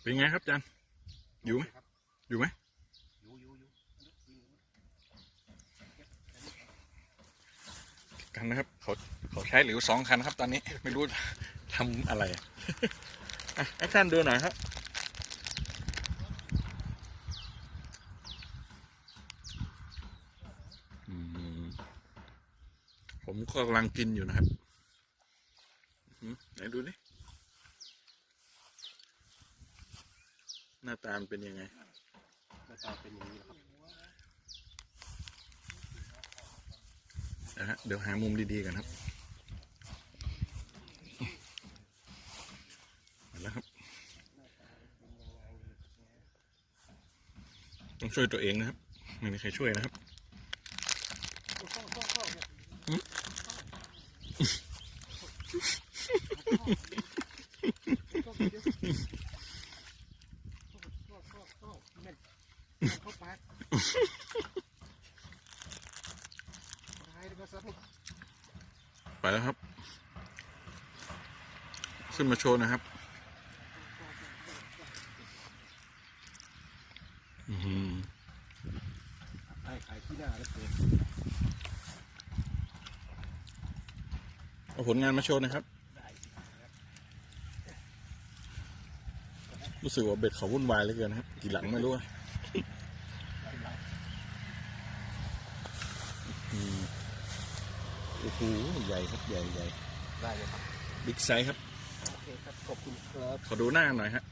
เป็นไงครับจารย์อยู่ไหมอยู่ไหมกันนะครับเขาเขาใช้หลิวสองคันครับ ตอนนี้ไม่รู้ทำอะไรแอคชั่นดูหน่อยครับผมก็กำลังกินอยู่นะครับอื้อหือไหนดูนี่ หน้าตามันเป็นยังไง หน้าตาเป็นอย่างนี้นะครับนะฮะเดี๋ยวหามุมดีๆกันครับมาแล้วครับ ต้องช่วยตัวเองนะครับ ไม่มีใครช่วยนะครับ เข้าปากไปแล้วครับ ขึ้นมาโชว์นะครับอือหือไอ้ขายที่หน้าแล้วเกินเอาผลงานมาโชว์นะครับ รู้สึกว่าเบ็ดเขาวุ่นวายเหลือเกินนะครับกี่หลังไม่รู้อะอืม โอ้โหใหญ่ครับใหญ่ใหญ่ได้เลยครับบิ๊กไซส์ครับโอเคครับขอบคุณครับขอดูหน้าหน่อยฮะ